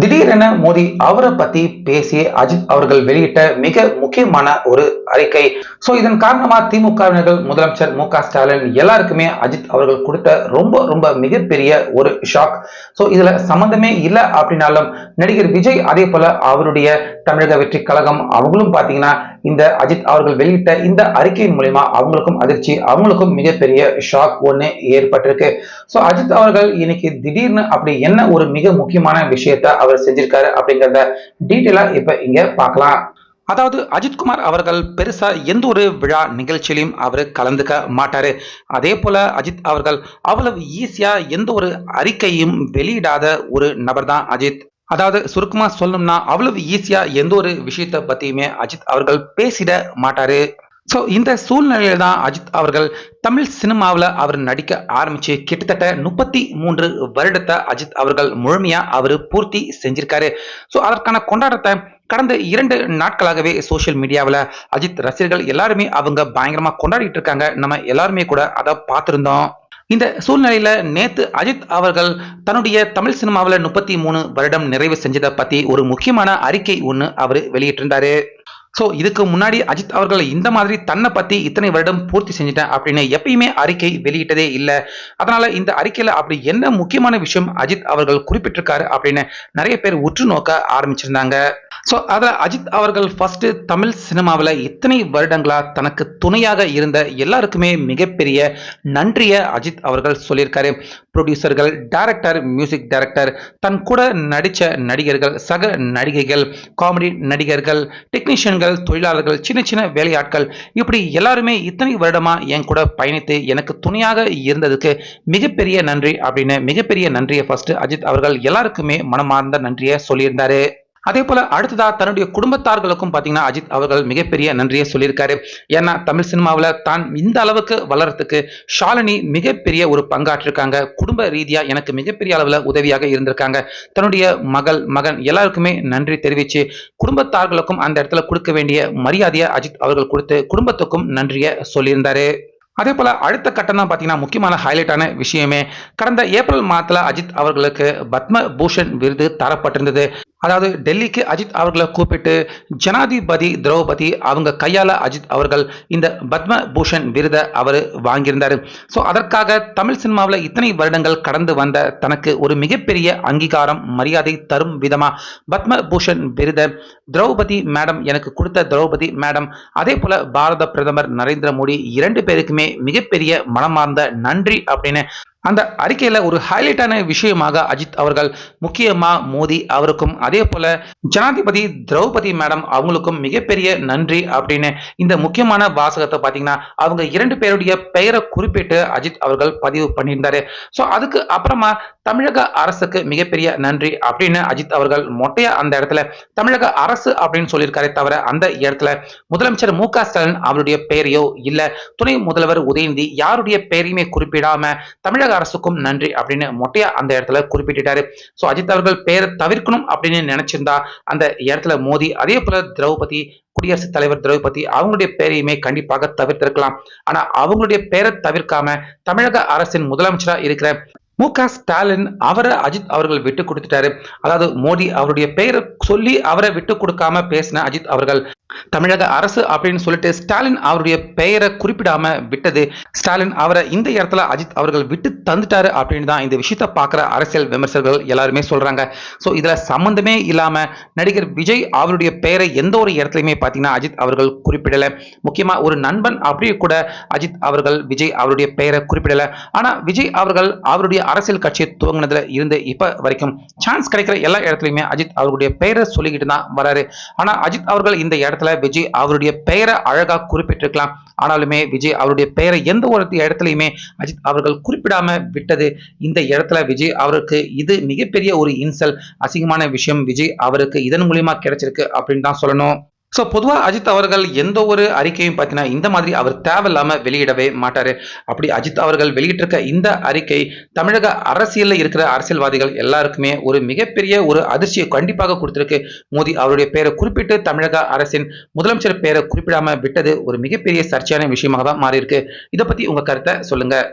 திடீரென மோடி அவரை பத்தி பேசி அஜித் அவர்கள் வெளியிட்ட மிக முக்கியமான ஒரு அறிக்கை. சோ இதன் காரணமா திமுகவினர்கள் முதலமைச்சர் மு ஸ்டாலின் எல்லாருக்குமே அஜித் அவர்கள் கொடுத்த ரொம்ப ரொம்ப மிகப்பெரிய ஒரு ஷாக் சோ இதுல சம்பந்தமே இல்லை அப்படின்னாலும் நடிகர் விஜய் அதே போல அவருடைய தமிழக வெற்றி கழகம் அவங்களும் பாத்தீங்கன்னா இந்த அஜித் அவர்கள் வெளியிட்ட இந்த அறிக்கையின் மூலயமா அவங்களுக்கும் அதிர்ச்சி அவங்களுக்கும் மிகப்பெரிய ஷாக் ஒன்று ஏற்பட்டிருக்கு. ஸோ அஜித் அவர்கள் இன்னைக்கு திடீர்னு அப்படி என்ன ஒரு மிக முக்கியமான விஷயத்த அவர் செஞ்சிருக்காரு அப்படிங்கிறத டீட்டெயிலாக இப்ப இங்கே பார்க்கலாம். அதாவது அஜித்குமார் அவர்கள் பெருசா எந்த ஒரு விழா நிகழ்ச்சியிலையும் அவர் கலந்துக்க மாட்டாரு. அதே போல அஜித் அவர்கள் அவ்வளவு ஈஸியா எந்த ஒரு அறிக்கையும் வெளியிடாத ஒரு நபர் தான் அஜித். அதாவது சுருக்கமா சொல்லணும்னா அவ்வளவு ஈஸியா எந்த ஒரு விஷயத்தை பத்தியுமே அஜித் அவர்கள் பேசிட மாட்டாரு. ஸோ இந்த சூழ்நிலையில தான் அஜித் அவர்கள் தமிழ் சினிமாவில் அவர் நடிக்க ஆரம்பிச்சு கிட்டத்தட்ட முப்பத்தி மூன்று வருடத்தை அஜித் அவர்கள் முழுமையா அவர் பூர்த்தி செஞ்சிருக்காரு. ஸோ அதற்கான கொண்டாட்டத்தை கடந்த இரண்டு நாட்களாகவே சோஷியல் மீடியாவில் அஜித் ரசிகர்கள் எல்லாருமே அவங்க பயங்கரமாக கொண்டாடிட்டு இருக்காங்க. நம்ம எல்லாருமே கூட அதை பார்த்துருந்தோம். இந்த சூழ்நிலையில நேத்து அஜித் அவர்கள் தன்னுடைய தமிழ் சினிமாவில் முப்பத்தி மூணு வருடம் நிறைவு செஞ்சதை பத்தி ஒரு முக்கியமான அறிக்கை ஒன்று அவர் வெளியிட்டிருந்தாரு. ஸோ இதுக்கு முன்னாடி அஜித் அவர்கள் இந்த மாதிரி தன்னை பற்றி இத்தனை வருடம் பூர்த்தி செஞ்சுட்டேன் அப்படின்னு எப்பயுமே அறிக்கை வெளியிட்டதே இல்லை. அதனால் இந்த அறிக்கையில் அப்படி என்ன முக்கியமான விஷயம் அஜித் அவர்கள் குறிப்பிட்டிருக்காரு அப்படின்னு நிறைய பேர் உற்று நோக்க ஆரம்பிச்சிருந்தாங்க. ஸோ அதில் அஜித் அவர்கள் ஃபஸ்ட்டு தமிழ் சினிமாவில் இத்தனை வருடங்களாக தனக்கு துணையாக இருந்த எல்லாருக்குமே மிகப்பெரிய நன்றியை அஜித் அவர்கள் சொல்லியிருக்காரு. ப்ரொடியூசர்கள் டேரக்டர் மியூசிக் டைரக்டர் தன் கூட நடித்த நடிகர்கள் சக நடிகைகள் காமெடி நடிகர்கள் டெக்னீஷியன்கள் தொழிலாளர்கள் சின்ன சின்ன வேலையாட்கள் இப்படி எல்லாருமே இத்தனை வருடமாக என் கூட பயணித்து எனக்கு துணையாக இருந்ததுக்கு மிகப்பெரிய நன்றி அப்படின்னு மிகப்பெரிய நன்றியை ஃபஸ்ட்டு அஜித் அவர்கள் எல்லாருக்குமே மனமார்ந்த நன்றியை சொல்லியிருந்தாரு. அதே போல அடுத்ததா தன்னுடைய குடும்பத்தார்களுக்கும் பாத்தீங்கன்னா அஜித் அவர்கள் மிகப்பெரிய நன்றியை சொல்லியிருக்காரு. ஏன்னா தமிழ் சினிமாவில் தான் இந்த அளவுக்கு வளர்றதுக்கு ஷாலினி மிகப்பெரிய ஒரு பங்காற்றிருக்காங்க. குடும்ப ரீதியா எனக்கு மிகப்பெரிய அளவில் உதவியாக இருந்திருக்காங்க. தன்னுடைய மகள் மகன் எல்லாருக்குமே நன்றி தெரிவிச்சு குடும்பத்தார்களுக்கும் அந்த இடத்துல கொடுக்க வேண்டிய மரியாதையை அஜித் அவர்கள் கொடுத்து குடும்பத்துக்கும் நன்றியை சொல்லியிருந்தாரு. அதே போல அடுத்த கட்டம் தான் பார்த்தீங்கன்னா முக்கியமான ஹைலைட்டான விஷயமே. கடந்த ஏப்ரல் மாதத்துல அஜித் அவர்களுக்கு பத்ம பூஷன் விருது தரப்பட்டிருந்தது. அதாவது டெல்லிக்கு அஜித் அவர்களை கூப்பிட்டு ஜனாதிபதி திரௌபதி அவங்க கையால் அஜித் அவர்கள் இந்த பத்ம பூஷன் விருதை அவர் வாங்கியிருந்தார். ஸோ அதற்காக தமிழ் சினிமாவில் இத்தனை வருடங்கள் கடந்து வந்த தனக்கு ஒரு மிகப்பெரிய அங்கீகாரம் மரியாதை தரும் விதமாக பத்ம பூஷன் விருதை திரௌபதி மேடம் எனக்கு கொடுத்த திரௌபதி மேடம். அதே போல பாரத பிரதமர் நரேந்திர மோடி இரண்டு பேருக்குமே மிகப்பெரிய மனமார்ந்த நன்றி அப்படின்னு அந்த அறிக்கையில ஒரு ஹைலைட்டான விஷயமாக அஜித் அவர்கள் முக்கியமா மோடி அவருக்கும் அதே போல ஜனாதிபதி திரௌபதி மேடம் அவங்களுக்கும் மிகப்பெரிய நன்றி அப்படின்னு இந்த முக்கியமான வாசகத்தை பாத்தீங்கன்னா அவங்க இரண்டு பேருடைய பெயரை குறிப்பிட்டு அஜித் அவர்கள் பதிவு பண்ணியிருந்தாரு. ஸோ அதுக்கு அப்புறமா தமிழக அரசுக்கு மிகப்பெரிய நன்றி அப்படின்னு அஜித் அவர்கள் மொட்டையா அந்த இடத்துல தமிழக அரசு அப்படின்னு சொல்லியிருக்காரே தவிர அந்த இடத்துல முதலமைச்சர் மு ஸ்டாலின் அவருடைய பெயரையோ இல்ல துணை முதல்வர் உதயநிதி யாருடைய பெயரையுமே குறிப்பிடாம தமிழக அரசுக்கும் நன்றி அப்படின்னு மொட்டையா அந்த இடத்துல குறிப்பிட்டாரு ஸோ அஜித் அவர்கள் பெயரை தவிர்க்கணும் அப்படின்னு நினைச்சிருந்தா அந்த இடத்துல மோதி அதே போல திரௌபதி குடியரசுத் தலைவர் திரௌபதி அவங்களுடைய பெயரையுமே கண்டிப்பாக தவிர்த்திருக்கலாம். ஆனா அவங்களுடைய பெயரை தவிர்க்காம தமிழக அரசின் முதலமைச்சரா இருக்கிற மு க ஸ்டாலின் அவரை அஜித் அவர்கள் விட்டு கொடுத்துட்டாரு. அதாவது மோடி அவருடைய பெயரை சொல்லி அவரை விட்டு கொடுக்காம பேசின அஜித் அவர்கள். தமிழக அரசு அப்படின்னு சொல்லிட்டு ஸ்டாலின் அவருடைய பெயரை குறிப்பிடாம விட்டது. ஸ்டாலின் அவரை இந்த இடத்துல அஜித் அவர்கள் விட்டு தந்துட்டாரு அப்படின்னு தான் இந்த விஷயத்த பார்க்குற அரசியல் விமர்சகர்கள் எல்லாருமே சொல்றாங்க. ஸோ இதுல சம்மந்தமே இல்லாம நடிகர் விஜய் அவருடைய பெயரை எந்த ஒரு இடத்துலையுமே பார்த்தீங்கன்னா அஜித் அவர்கள் குறிப்பிடல. முக்கியமா ஒரு நண்பன் அப்படியே கூட அஜித் அவர்கள் விஜய் அவருடைய பெயரை குறிப்பிடல. ஆனா விஜய் அவர்கள் அவருடைய அரசியல் கட்சியை துவங்கினதுல இருந்து இப்ப வரைக்கும் சான்ஸ் கிடைக்கிற எல்லா இடத்துலையுமே அஜித் அவருடைய பெயரை சொல்லிக்கிட்டு தான் வராரு. ஆனா அஜித் அவர்கள் இந்த இடத்துல விஜய் அவருடைய பெயரை அழகா குறிப்பிட்டிருக்கலாம். ஆனாலுமே விஜய் அவருடைய பெயரை எந்த ஒரு இடத்துலையுமே அஜித் அவர்கள் குறிப்பிடாம விட்டது. இந்த இடத்துல விஜய் அவருக்கு இது மிகப்பெரிய ஒரு இன்சல். அசிங்கமான விஷயம் விஜய் அவருக்கு இதன் மூலியமா கிடைச்சிருக்கு அப்படின்னு தான் சொல்லணும். ஸோ பொதுவாக அஜித் அவர்கள் எந்த ஒரு அறிக்கையும் பார்த்தீங்கன்னா இந்த மாதிரி அவர் தேவையில்லாமல் வெளியிடவே மாட்டார். அப்படி அஜித் அவர்கள் வெளியிட்டிருக்க இந்த அறிக்கை தமிழக அரசியலில் இருக்கிற அரசியல்வாதிகள் எல்லாருக்குமே ஒரு மிகப்பெரிய ஒரு அதிர்ச்சியை கண்டிப்பாக கொடுத்துருக்கு. மோடி அவருடைய பெயரை குறிப்பிட்டு தமிழக அரசின் முதலமைச்சர் பெயரை குறிப்பிடாமல் விட்டது ஒரு மிகப்பெரிய சர்ச்சையான விஷயமாக தான் மாறியிருக்கு. இதை பற்றி உங்கள் கருத்தை சொல்லுங்கள்